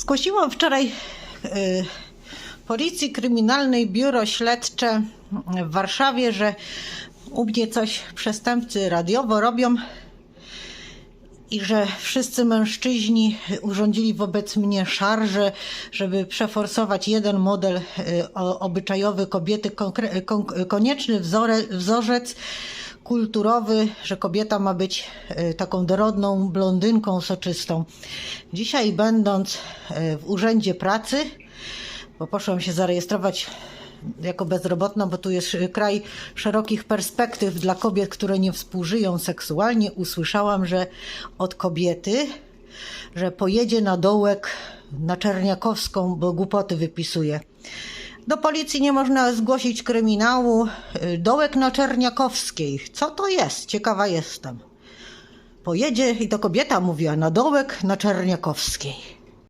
Zgłosiłam wczoraj y, Policji Kryminalnej Biuro Śledcze w Warszawie, że u mnie coś przestępcy radiowo robią i że wszyscy mężczyźni urządzili wobec mnie szarże, żeby przeforsować jeden model y, obyczajowy kobiety, konieczny wzorzec kulturowy, że kobieta ma być y, taką dorodną blondynką soczystą. Dzisiaj będąc y, w Urzędzie Pracy, bo poszłam się zarejestrować jako bezrobotna, bo tu jest kraj szerokich perspektyw dla kobiet, które nie współżyją seksualnie. Usłyszałam, że od kobiety, że pojedzie na dołek na Czerniakowską, bo głupoty wypisuje. Do policji nie można zgłosić kryminału. Y, Dołek na Czerniakowskiej. Co to jest? Ciekawa jestem. Pojedzie, i to kobieta mówiła, na dołek na Czerniakowskiej.